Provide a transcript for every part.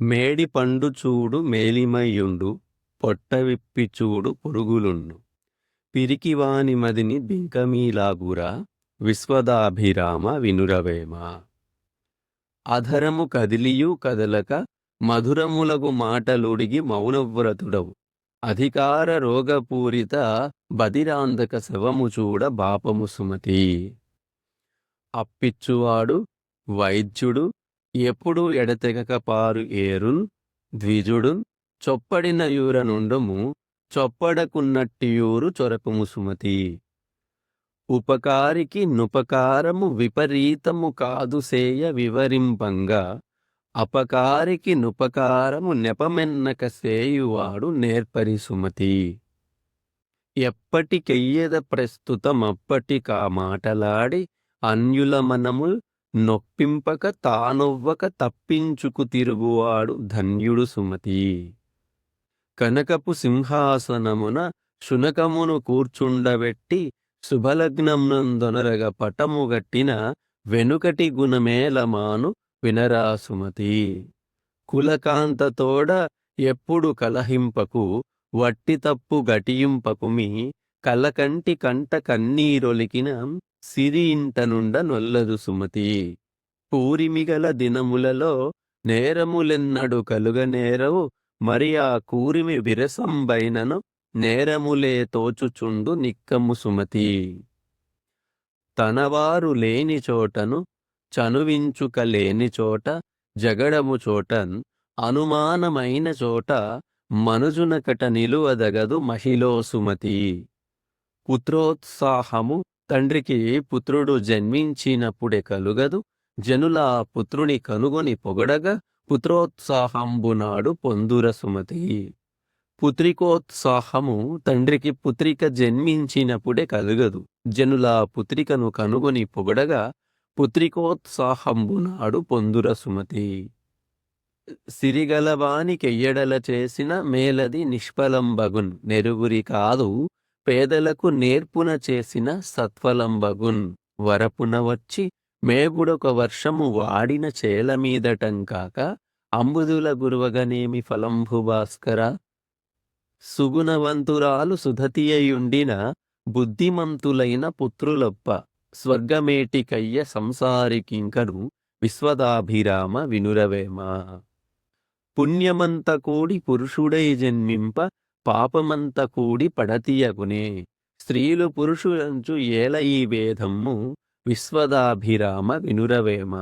మేడి పండు చూడు మేలిమయ్యుండు పొట్టవిప్పి చూడు పొరుగులుండు. పిరికివాని మదిని బింకమీలాగురా విశ్వదాభిరామ వినురవేమ. అధరము కదిలియు కదలక మధురములగు మాటలుడిగి మౌనవ్రతుడవు. అధికార రోగపూరిత బదిరాంధక శవము చూడ బాపము సుమతి. అప్పిచ్చువాడు వైద్యుడు ఎప్పుడు ఎడతెగక పారు ఏరున్ ద్విజుడున్ చొప్పడిన యూర నుండము చొప్పడకున్నట్టియూరు చొరపుము సుమతి. ఉపకారికి నుపకారము విపరీతము కాదు సేయ వివరింపంగా అపకారికి నుపకారము నెపమెన్నక సేయువాడు నేర్పరి సుమతి. ఎప్పటికెయ్యద ప్రస్తుతమప్పటికా మాటలాడి అన్యుల మనముల్ నొప్పింపక తానొవ్వక తప్పించుకు తిరుగువాడు ధన్యుడు సుమతి. కనకపు సింహాసనమున శునకమును కూర్చుండబెట్టి శుభలగ్నంనందొనరగ పటము గట్టిన వెనుకటి గుణమేలమాను వినరా సుమతి. కులకాంతతోడ ఎప్పుడు కలహింపకు వట్టి తప్పు గటియింపకుమి కలకంటి కంట కన్నీరొలికిన సిరి నొల్లదు సుమతి. పూరిమిగల దినములలో నేరములెన్నడు కలుగ నేరవు మరి ఆ కూరిమి విరసంబైనను నేరములే తోచుచుండు నిక్కము సుమతి. తనవారు లేని చోటను చనువించుక లేని చోట జగడము చోటన్ అనుమానమైన చోట మనుజునకట నిలువదగదు మహిళో సుమతి. పుత్రోత్సాహము తండ్రికి పుత్రుడు జన్మించినప్పుడే కలుగదు జనుల పుత్రుని కనుగొని పొగడగా పుత్రోత్సాహంబునాడు పొందుర సుమతి. పుత్రికోత్సాహము తండ్రికి పుత్రిక జన్మించినప్పుడే కలుగదు జనుల పుత్రికను కనుగొని పొగడగా పుత్రికోత్సాహంబునాడు పొందుర సుమతి. సిరిగలవానికెయ్యడల చేసిన మేలది నిష్ఫలంబగున్ నెరుగురి కాదు పేదలకు నేర్పున చేసిన సత్వలంబగున్. వరపున వచ్చి మేగుడొక వర్షము వాడిన చేలమీదటం కాక అంబుదుల గురువగనేమి ఫలంభు భాస్కర? సుగుణవంతురాలు సుధతియయుండిన బుద్ధిమంతులైన పుత్రులొప్ప. స్వర్గమేటికయ్య సంసారికింకను విశ్వదాభిరామ వినురవేమ? పుణ్యమంత కూడి పురుషుడై జన్మింప పాపమంత కూడి పడతీయగునే. స్త్రీలు పురుషులంచు ఏల ఈ వేదమ్ము విశ్వదాభిరామ వినురవేమ.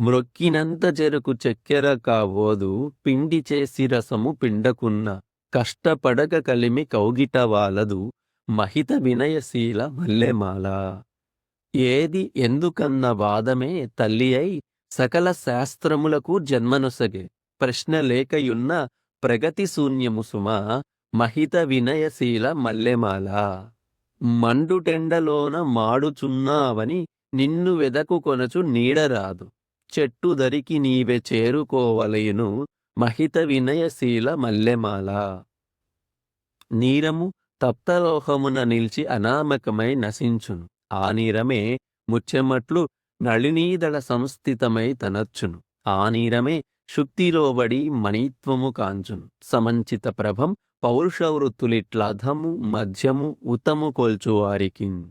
మ్రొక్కినంత చెరుకు చెక్కెర కావోదు పిండి చేసి రసము పిండకున్న. కష్టపడక కలిమి కౌగిట వాలదు మహిత వినయశీల మల్లెమాల. ఏది ఎందుకన్న వాదమే తల్లి అయి సకల శాస్త్రములకు జన్మనొసగే. ప్రశ్న లేకయున్న ప్రగతి శూన్యము సుమ మహిత వినయశీల మల్లెమాల. మండుటెండలోన మాడుచున్నావని నిన్ను వెదకు కొనచు నీడరాదు. చెట్టు దరికి నీవె చేరుకోవలయును మహిత వినయశీల మల్లెమాల. నీరము తప్తలోహమున నిలిచి అనామకమై నశించును. ఆ నీరమే ముచ్చెమట్లు నళినీదళ సంస్థితమై తనచ్చును. ఆ నీరమే శుక్తిలోబడి మణిత్వము కాంచును. సమంచిత ప్రభం పౌరుషవృత్తులిట్లధము మధ్యము ఉతము కొల్చువారికి.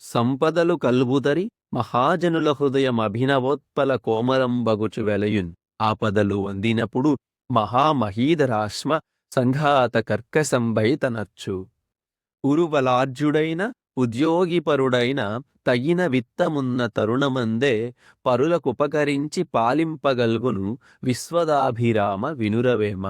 సంపదలు కల్బుదరి మహాజనుల హృదయం అభినవోత్పల కోమరంబగుచు వెలయున్. ఆపదలు వందినప్పుడు మహామహీధరాశ్మ సంఘాత కర్కశంబై తనచ్చు ఉద్యోగిపరుడైన తగిన విత్తమున్న తరుణమందే పరులకుపకరించి పాలింపగల్గును విశ్వదాభిరామ వినురవేమ.